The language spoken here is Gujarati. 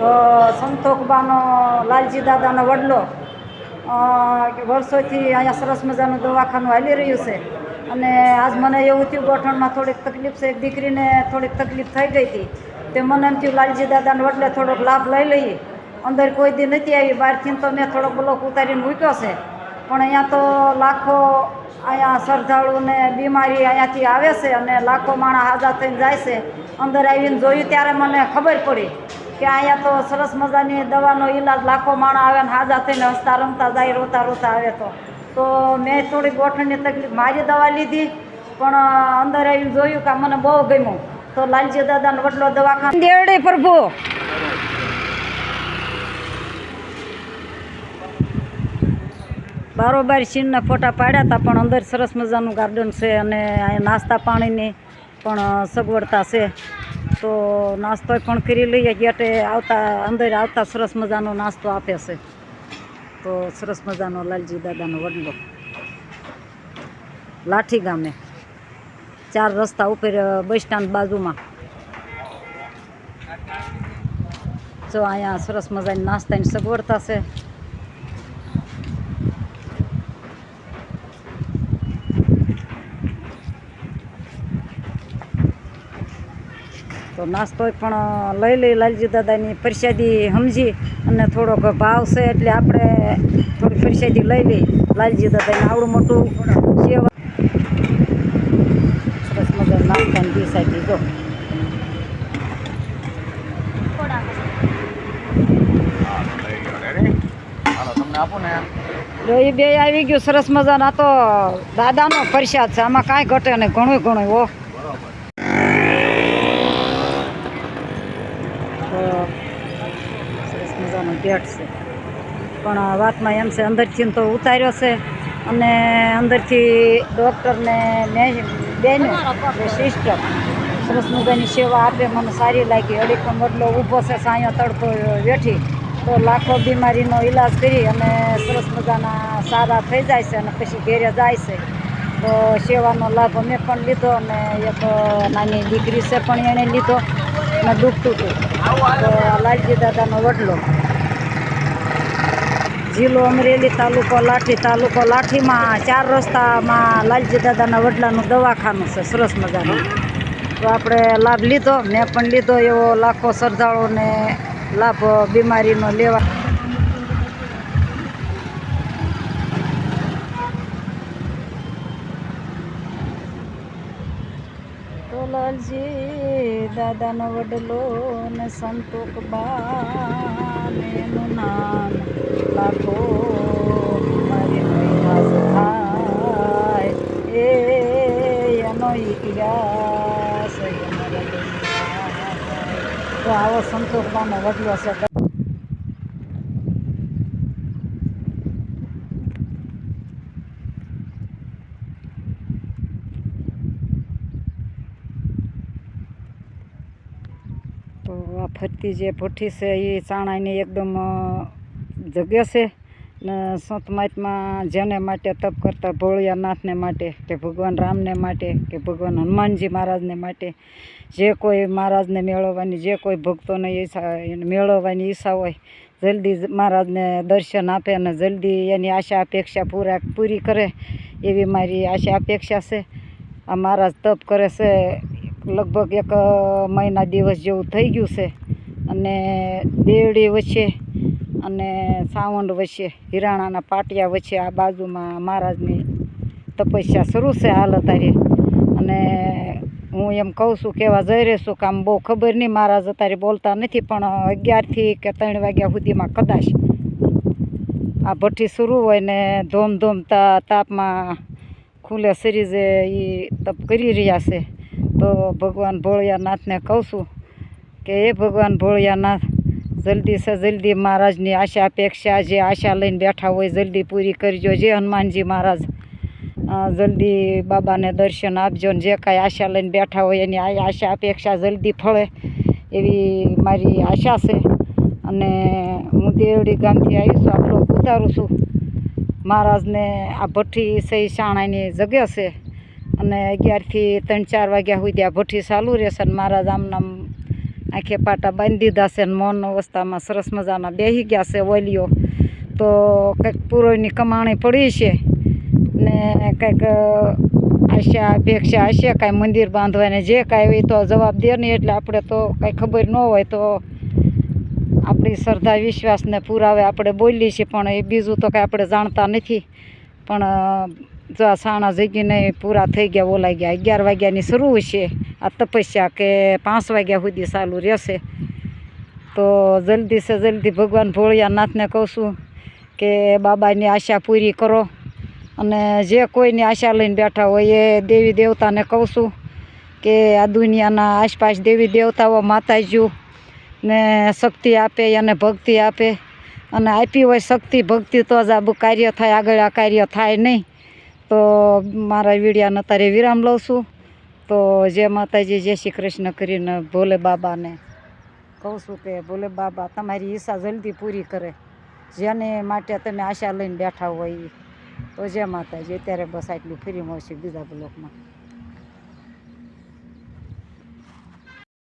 તો સંતોકબાનો લાલજી દાદાનો વડલો વર્ષોથી અહીંયા સરસ મજાનું દવાખાનું હાલી રહ્યું છે. અને આજ મને એવું થયું ગોઠણમાં થોડીક તકલીફ છે. એક દીકરીને થોડીક તકલીફ થઈ ગઈ હતી. તે મને એમ થયું, લાલજી દાદાને વડલે થોડોક લાભ લઈ લઈએ. અંદર કોઈ દી નથી આવી. બહારથી તો મેં થોડોક બ્લોક ઉતારીને મૂક્યો છે. પણ અહીંયા તો લાખો અહીંયા શ્રદ્ધાળુને બીમારી અહીંયાથી આવે છે અને લાખો માણસ હાજા થઈને જાય છે. અંદર આવીને જોયું ત્યારે મને ખબર પડી. કે અહીંયા તો સરસ મજાની દવાનો ઈલાજ લાખો માણસ આવે ને હાજા થઈને હસતા રમતા જાય રોતા રોતા આવે તો. તો મેં થોડી ગોઠણની તકલીફ મારી દવા લીધી પણ અંદર આવીને જોયું કે મને બહુ ગમ્યું. તો લાલજી દાદાનો વડલો દવાખાનો દેવડે પ્રભુ. બારોબાર સીનના ફોટા પાડ્યા હતા પણ અંદર સરસ મજાનું ગાર્ડન છે અને અહીંયા નાસ્તા પાણીની પણ સગવડતા છે. તો નાસ્તો પણ કરી લઈએ, ગેટે આવતા, અંદર આવતા સરસ મજાનો નાસ્તો આપે છે. તો સરસ મજાનો લાલજી દાદાનો વડલો. લાઠી ગામે. ચાર રસ્તા ઉપર બસ સ્ટેન્ડ બાજુમાં. જો અહીંયા સરસ મજાની નાસ્તાની સગવડતા છે. તો નાસ્તો પણ લઈ લઈ લાલજી દાદાની પ્રસાદી સમજી અને થોડોક ભાવ છે એટલે આપણે થોડી પ્રસાદી લઈ લઈ લાલજી દાદાને આવડું મોટું સેવા. સરસ મજા નાસ્તાની આપું ને જો બે આવી ગયું સરસ મજાના. તો દાદાનો પ્રસાદ છે. આમાં કાંઈ ઘટે નહીં. ઘણું ઘણું ઓ તો છે. પણ વાતમાં એમ છે, અંદરથી તો ઉતાર્યો છે. અને અંદરથી ડૉક્ટરને મેં, બેનો સિસ્ટર, સરસ મજાની સેવા આપે, મને સારી લાગી. અડીખમ બદલો ઊભો છે, સાયો તડકો વેઠી. તો લાખો બીમારીનો ઈલાજ કરી અને સરસ મજાના સારા થઈ જાય છે અને પછી ઘેરે જાય છે. તો સેવાનો લાભ અમે પણ લીધો અને એક નાની દીકરી છે પણ એણે લીધો અને દુખતું હતું તો લાલજી દાદાનો વડલો. જિલ્લો અમરેલી તાલુકો લાઠી તાલુકો લાઠીમાં ચાર રસ્તામાં લાલજી દાદાના વડલાનું દવાખાનું છે, સરસ મજાનું. તો આપણે લાભ લીધો, મેં પણ લીધો એવો લાખો શ્રદ્ધાળુઓને લાભ, બીમારીનો લેવા તો લાલજી દાદાનો વડલો ને સંતોક બાનું નામ લાખો મારી મહિમા થાય એ એનો ઇતિહાસ. તો આવો સંતોક બાનો વડલો છે ફરતી જે ભઠ્ઠી છે એ ચાણાની એકદમ જગ્યા છે. ને સંત મહાત્મા જેને માટે તપ કરતા ભોળિયાનાથને માટે કે ભગવાન રામને માટે કે ભગવાન હનુમાનજી મહારાજને માટે જે કોઈ મહારાજને મેળવવાની, જે કોઈ ભક્તોને ઈચ્છા, મેળવવાની ઈચ્છા હોય, જલ્દી મહારાજને દર્શન આપે અને જલ્દી એની આશા અપેક્ષા પૂરા, પૂરી કરે એવી મારી આશા અપેક્ષા છે. આ મહારાજ તપ કરે છે લગભગ એક મહિના દિવસ જેવું થઈ ગયું છે. અને દેવડી વચ્ચે અને સાવંડ વચ્ચે, હિરાણાના પાટિયા વચ્ચે આ બાજુમાં મહારાજની તપસ્યા શરૂ છે હાલ અત્યારે. અને હું એમ કહું છું, કહેવા જઈ રહી કે આમ બહુ ખબર નહીં, મહારાજ અત્યારે બોલતા નથી, પણ અગિયારથી કે ત્રણ વાગ્યા સુધીમાં કદાચ આ ભઠ્ઠી શરૂ હોય ને ધોમ ધોમ તાપમાં ખુલ્લે શરીરે એ તપ કરી રહ્યા છે. તો ભગવાન ભોળિયાનાથને કહું છું કે એ ભગવાન ભોળિયાનાથ, જલ્દી સે જલ્દી મહારાજની આશા અપેક્ષા જે આશા લઈને બેઠા હોય જલ્દી પૂરી કરજો. જે હનુમાનજી મહારાજ. જલ્દી બાબાને દર્શન આપજો ને જે કાંઈ આશા લઈને બેઠા હોય એની આશા અપેક્ષા જલ્દી ફળે એવી મારી આશા છે. અને હું દેવડી ગામથી આવી છું, આ ઉતારું છું. મહારાજને આ ભઠ્ઠી સહી શાણાની જગ્યા છે. અને અગિયારથી ત્રણ, ચાર વાગ્યા સુધી આ ભઠ્ઠી ચાલુ રહેશે અને મહારાજ આમનામ આંખે પાટા બાંધી દીધા છે ને મૌન અવસ્થામાં સરસ મજાના બેસી ગયા છે ઓલીઓ. તો કંઈક પૂરોની કમાણી પડી છે ને કંઈક આશા, અપેક્ષા હશે કાંઈ મંદિર બાંધવાને જે કાંઈ હોય તો જવાબ દે નહીં એટલે આપણે તો કાંઈ ખબર ન હોય તો આપણી શ્રદ્ધા, વિશ્વાસને પુરાવે આપણે બોલીએ છીએ, પણ એ બીજું તો કાંઈ આપણે જાણતા નથી. પણ જો આ સાણા જગીને પૂરા થઈ ગયા ઓલાઈ ગયા. અગિયાર વાગ્યાની શરૂ છે. આ તપસ્યા કે પાંચ વાગ્યા સુધી ચાલુ રહેશે. તો જલ્દી સે જલ્દી ભગવાન ભોળિયાનાથને કહું છું કે બાબાની આશા પૂરી કરો. અને જે કોઈની આશા લઈને બેઠા હોય એ દેવી દેવતાને કહું છું કે આ દુનિયાના આસપાસ દેવી દેવતાઓ માતાજીઓ ને શક્તિ આપે અને ભક્તિ આપે. અને આપી હોય શક્તિ ભક્તિ તો જ આ કાર્ય થાય, આગળ આ કાર્ય થાય નહીં. તો મારા વિડીયાને અત્યારે વિરામ લઉં છું. તો જય માતાજી, જય શ્રી કૃષ્ણ કરીને ભોલે બાબાને કહું છું કે ભોલે બાબા, તમારી ઈચ્છા જલ્દી પૂરી કરે. જેને માટે તમે આશા લઈને બેઠા હોય. તો જય માતાજી. અત્યારે બસ આટલું. ફરી મળશે બીજા બ્લોકમાં.